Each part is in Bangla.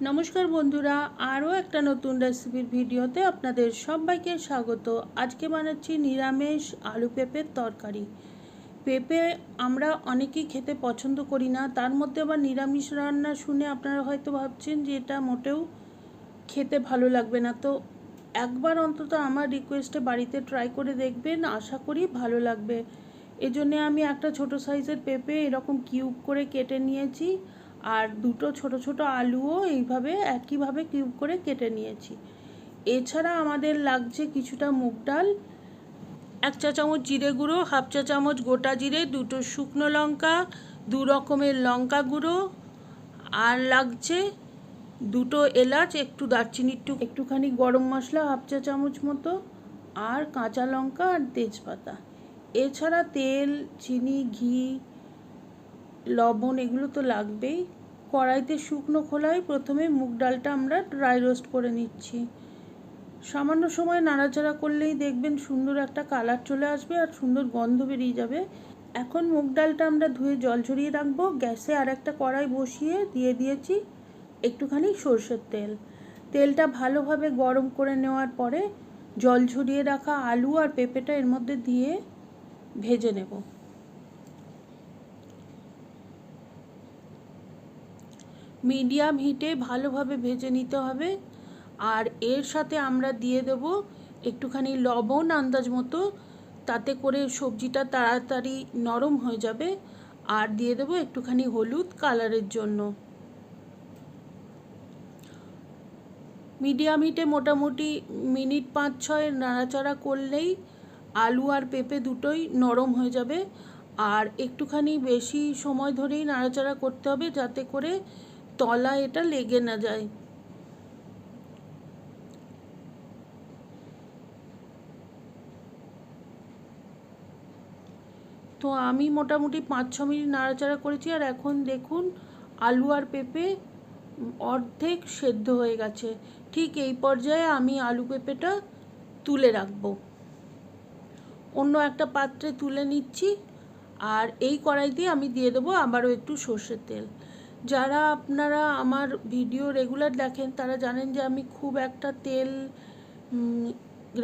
নমস্কার বন্ধুরা, আরও একটা নতুন রেসিপির ভিডিওতে আপনাদের সবাইকে স্বাগত। আজকে বানাচ্ছি নিরামিষ আলু পেঁপের তরকারি। পেঁপে আমরা অনেকেই খেতে পছন্দ করি না, তার মধ্যে আবার নিরামিষ রান্না শুনে আপনারা হয়তো ভাবছেন যে এটা মোটেও খেতে ভালো লাগবে না। তো একবার অন্তত আমার রিকোয়েস্টে বাড়িতে ট্রাই করে দেখবেন, আশা করি ভালো লাগবে। এজন্যে আমি একটা ছোট সাইজের পেঁপে এরকম কিউব করে কেটে নিয়েছি। আর দুটো ছোট ছোট আলুও এইভাবে একইভাবে কিউব করে কেটে নিয়েছি। এছাড়া আমাদের লাগছে কিছুটা মুগ ডাল, এক চা চামচ জিরে গুঁড়ো, হাফ চা চামচ গোটা জিরে, দুটো শুকনো লঙ্কা, দু রকমের লঙ্কা গুঁড়ো, আর লাগছে দুটো এলাচ, একটু দারচিনি একটু একটুখানি গরম মশলা, হাফ চা চামচ মতো, আর কাঁচা লঙ্কা আর তেজপাতা। এছাড়া তেল, চিনি, ঘি লবণ এগুলো তো লাগবেই। কড়াইতে শুকনো খোলায় প্রথমে মুগ ডালটা আমরা ড্রাই রোস্ট করে নিচ্ছি। সামান্য সময় নাড়াচাড়া করলেই দেখবেন সুন্দর একটা কালার চলে আসবে আর সুন্দর গন্ধ বেরিয়ে যাবে। এখন মুগ ডালটা আমরা ধুয়ে জল ঝরিয়ে রাখব। গ্যাসে আর একটা কড়াই বসিয়ে দিয়ে দিয়েছি একটুখানি সর্ষের তেল। তেলটা ভালোভাবে গরম করে নেওয়ার পরে জল ঝরিয়ে রাখা আলু আর পেঁপেটা এর মধ্যে দিয়ে ভেজে নেব। মিডিয়াম হিটে ভালোভাবে ভেজে নিতে হবে। আর এর সাথে আমরা দিয়ে দেব একটুখানি লবণ আন্দাজ মতো, তাতে করে সবজিটা তাড়াতাড়ি নরম হয়ে যাবে। আর দিয়ে দেব একটুখানি হলুদ কালারের জন্য। মিডিয়াম হিটে মোটামুটি মিনিট পাঁচ ছয় নাড়াচাড়া করলেই আলু আর পেঁপে দুটোই নরম হয়ে যাবে। আর একটুখানি বেশি সময় ধরেই নাড়াচাড়া করতে হবে যাতে করে তলা এটা লেগে না যায়। তো আমি মোটামুটি পাঁচ ছ মিনিট নাড়াচাড়া করেছি আর এখন দেখুন আলু আর পেঁপে অর্ধেক সেদ্ধ হয়ে গেছে। ঠিক এই পর্যায়ে আমি আলু পেঁপেটা তুলে রাখব। অন্য একটা পাত্রে তুলে নিচ্ছি আর এই কড়াইতে আমি দিয়ে দেবো আবারও একটু সর্ষের তেল। যারা আপনারা আমার ভিডিও রেগুলার দেখেন, তারা জানেন যে আমি খুব একটা তেল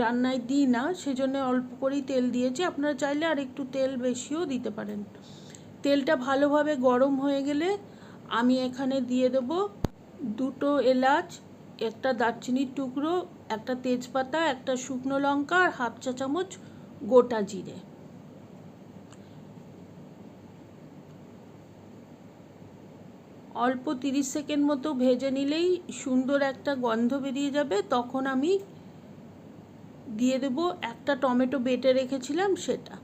রান্নায় দিই না, সেজন্য অল্প করেই তেল দিয়েছি। আপনারা চাইলে আর একটু তেল বেশিও দিতে পারেন। তেলটা ভালোভাবে গরম হয়ে গেলে আমি এখানে দিয়ে দেব দুটো এলাচ, একটা দারচিনির টুকরো, একটা তেজপাতা, একটা শুকনো লঙ্কা, আর হাফ চা চামচ গোটা জিরে। অল্প তিরিশ সেকেন্ড মতো ভেজে নিলেই সুন্দর একটা গন্ধ বেরিয়ে যাবে। তখন আমি দিয়ে দেব একটা টমেটো বেটে রেখেছিলাম সেটা।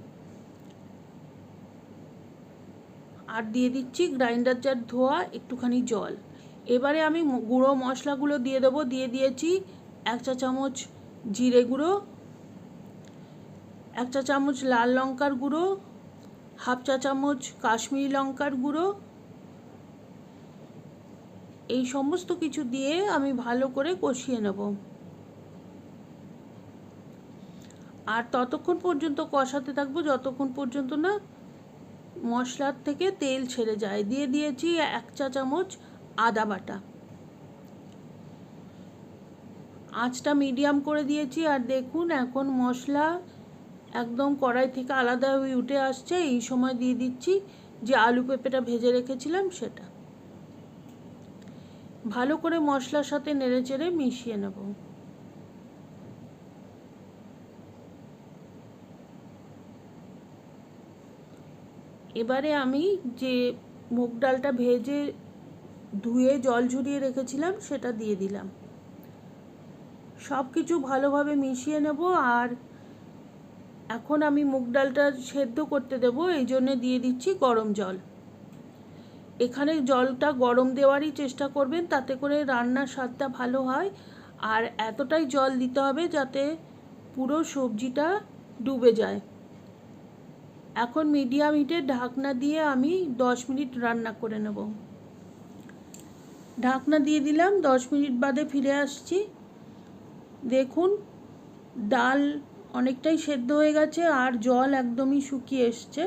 আর দিয়ে দিচ্ছি গ্রাইন্ডার জার ধোয়া, একটুখানি জল। এবারে আমি গুঁড়ো মশলাগুলো দিয়ে দেবো। দিয়ে দিয়েছি এক চা চামচ জিরে গুঁড়ো, এক চা চামচ লাল লঙ্কার গুঁড়ো, হাফ চা চামচ কাশ্মীরি লঙ্কার গুঁড়ো এই সমস্ত কিছু দিয়ে আমি ভালো করে কষিয়ে নেব। আর ততক্ষণ পর্যন্ত কষাতে থাকব, যতক্ষণ পর্যন্ত না মশলার থেকে তেল ছেড়ে যায়। দিয়ে দিয়েছি এক চা চামচ আদা বাটা। আঁচটা মিডিয়াম করে দিয়েছি আর দেখুন এখন মশলা একদম কড়াই থেকে আলাদা হয়ে উঠে আসছে। এই সময় দিয়ে দিচ্ছি যে আলু পেঁপেটা ভেজে রেখেছিলাম সেটা। ভালো করে মশলার সাথে নেড়ে চেড়ে মিশিয়ে নেব। এবারে আমি যে মুগ ডালটা ভেজে ধুয়ে জল ঝরিয়ে রেখেছিলাম, সেটা দিয়ে দিলাম। সব কিছু ভালোভাবে মিশিয়ে নেব আর এখন আমি মুগ ডালটা সেদ্ধ করতে দেবো, এই জন্যে দিয়ে দিচ্ছি গরম জল। এখানে জলটা গরম দেওয়ারই চেষ্টা করবেন, তাতে করে রান্নার স্বাদটা ভালো হয়। আর এতটাই জল দিতে হবে যাতে পুরো সবজিটা ডুবে যায়। এখন মিডিয়াম হিটে ঢাকনা দিয়ে আমি দশ মিনিট রান্না করে নেব। ঢাকনা দিয়ে দিলাম, দশ মিনিট বাদে ফিরে আসছি। দেখুন, ডাল অনেকটাই সেদ্ধ হয়ে গেছে আর জল একদমই শুকিয়ে এসছে।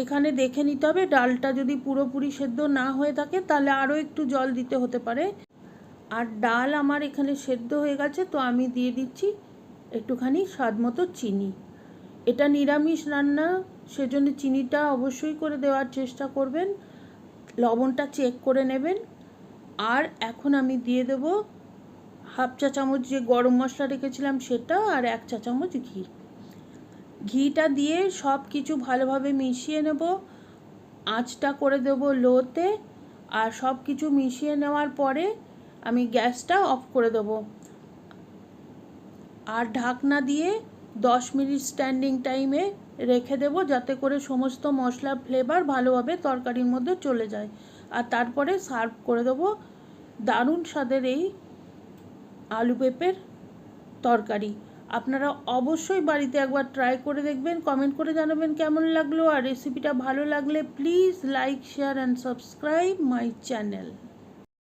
এখানে দেখে নিতে হবে, ডালটা যদি পুরোপুরি সেদ্ধ না হয়ে থাকে তাহলে আরও একটু জল দিতে হতে পারে। আর ডাল আমার এখানে সেদ্ধ হয়ে গেছে, তো আমি দিয়ে দিচ্ছি একটুখানি স্বাদ মতো চিনি। এটা নিরামিষ রান্না, সেজন্য চিনিটা অবশ্যই করে দেওয়ার চেষ্টা করবেন। লবণটা চেক করে নেবেন। আর এখন আমি দিয়ে দেব হাফ চা চামচ যে গরম মশলা রেখেছিলাম সেটা, আর এক চা চামচ ঘি। ঘিটা দিয়ে সব কিছু ভালোভাবে মিশিয়ে নেব। আঁচটা করে দেব লোতে আর সব কিছু মিশিয়ে নেওয়ার পরে আমি গ্যাসটা অফ করে দেব। আর ঢাকনা দিয়ে দশ মিনিট স্ট্যান্ডিং টাইমে রেখে দেব যাতে করে সমস্ত মশলার ফ্লেভার ভালোভাবে তরকারির মধ্যে চলে যায়। আর তারপরে সার্ভ করে দেবো দারুণ স্বাদের এই আলু পেঁপের তরকারি। আপনারা অবশ্যই বাড়িতে একবার ট্রাই করে দেখবেন কমেন্ট করে জানাবেন কেমন লাগল। আর রেসিপিটা ভালো লাগলে please like share and subscribe my channel